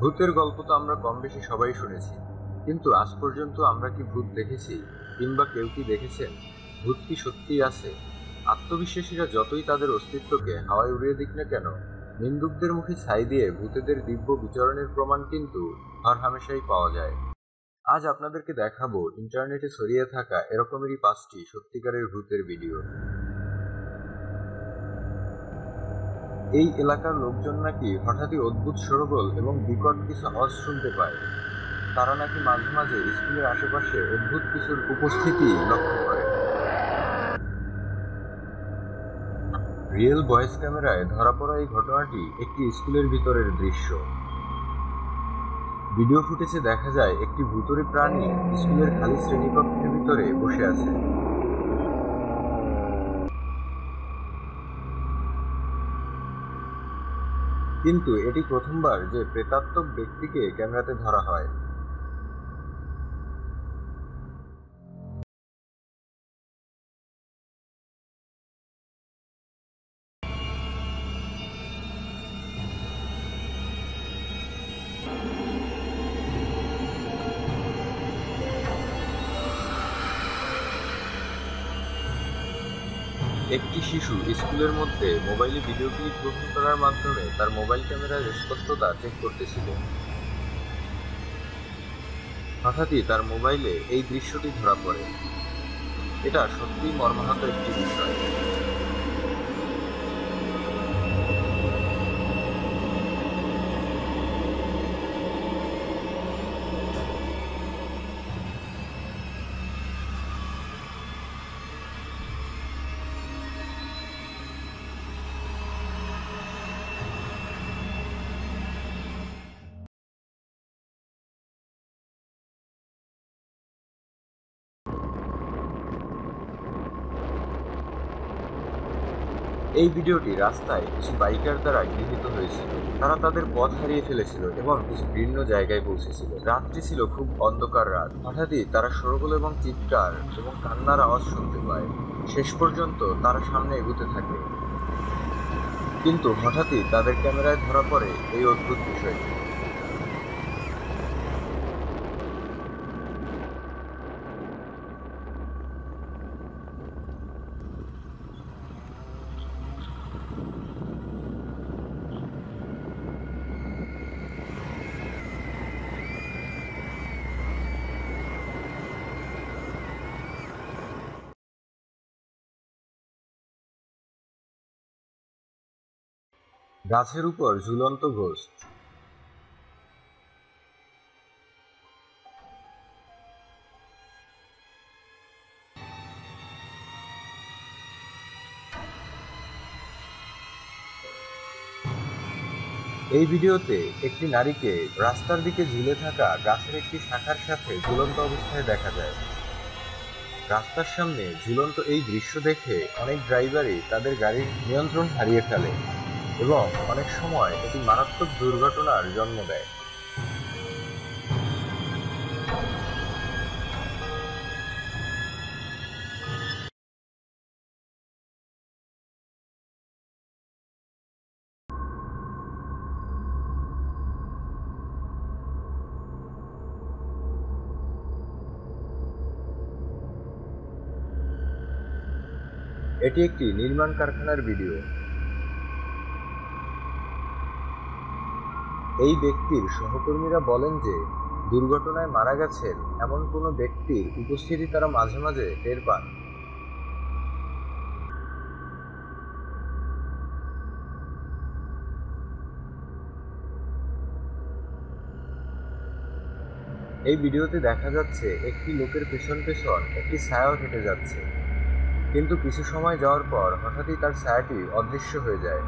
ভূতের গল্প তো আমরা কম বেশি সবাই শুনেছি। কিন্তু আজ পর্যন্ত আমরা কি ভূত দেখেছি, কিংবা কেউ কি দেখেছেন ভূত কি সত্যিই আছে? আত্মবিশ্বাসীরা যতই তাদের অস্তিত্বকে হাওয়ায় উড়িয়ে দিক না কেন, নিন্দুকদের মুখে ছাই দিয়ে ভূতেদের দিব্য বিচরণের প্রমাণ কিন্তু হরহামেশাই পাওয়া যায়। আজ আপনাদেরকে দেখাবো ইন্টারনেটে ছড়িয়ে থাকা এরকমেরই পাঁচটি সত্যিকারের ভূতের ভিডিও। এই এলাকার লোকজন নাকি হঠাৎই অদ্ভুত সরগোল এবং বিকট কিছু আওয়াজ শুনতে পায়। তারা নাকি মাঝে মাঝে স্কুলের আশেপাশে অদ্ভুত কিছুর উপস্থিতি লক্ষ্য করে। রিয়েল ভয়েস ক্যামেরায় ধরা পড়া এই ঘটনাটি একটি স্কুলের ভিতরের দৃশ্য। ভিডিও ফুটেজে দেখা যায়, একটি ভূতরে প্রাণী স্কুলের খালি শ্রেণীকক্ষের ভিতরে বসে আছে। কিন্তু এটি প্রথমবার যে প্রেতাত্মক ব্যক্তিকে ক্যামেরাতে ধরা হয়। একটি শিশু স্কুলের মধ্যে মোবাইলে ভিডিও ক্লিপ গ্রহণ করার মাধ্যমে তার মোবাইল ক্যামেরার স্পষ্টতা চেক করতেছিল। হঠাৎই তার মোবাইলে এই দৃশ্যটি ধরা পড়ে। এটা সত্যিই মর্মাহত একটি বিষয়। এই ভিডিওটি রাস্তায় কিছু বাইকার দ্বারা গৃহীত হয়েছিল। তারা তাদের পথ হারিয়ে ফেলেছিল এবং কিছু ভিন্ন জায়গায় পৌঁছেছিল। রাতটি ছিল খুব অন্ধকার রাত। হঠাৎই তারা সরগোল এবং চিৎকার এবং কান্নার আওয়াজ শুনতে পায়। শেষ পর্যন্ত তারা সামনে এগুতে থাকে। কিন্তু হঠাৎই তাদের ক্যামেরায় ধরা পড়ে এই অদ্ভুত বিষয়টি। গাছের উপর ঝুলন্ত ঘোস্ট এই ভিডিওতে একটি নারীকে রাস্তার দিকে ঝুলে থাকা গাছের একটি শাখার সাথে ঝুলন্ত অবস্থায় দেখা যায়। রাস্তার সামনে ঝুলন্ত এই দৃশ্য দেখে অনেক ড্রাইভারই তাদের গাড়ির নিয়ন্ত্রণ হারিয়ে ফেলে। এবং অনেক সময় এটি মারাত্মক দুর্ঘটনার জন্ম দেয়। এটি একটি নির্মাণ কারখানার ভিডিও। এই ব্যক্তির সহকর্মীরা বলেন যে, দুর্ঘটনায় মারা গেছেন এমন কোনো ব্যক্তির উপস্থিতি তারা মাঝে মাঝে টের পান। এই ভিডিওতে দেখা যাচ্ছে একটি লোকের পেছন পেছন একটি ছায়াও হেঁটে যাচ্ছে। কিন্তু কিছু সময় যাওয়ার পর হঠাৎই তার ছায়াটি অদৃশ্য হয়ে যায়।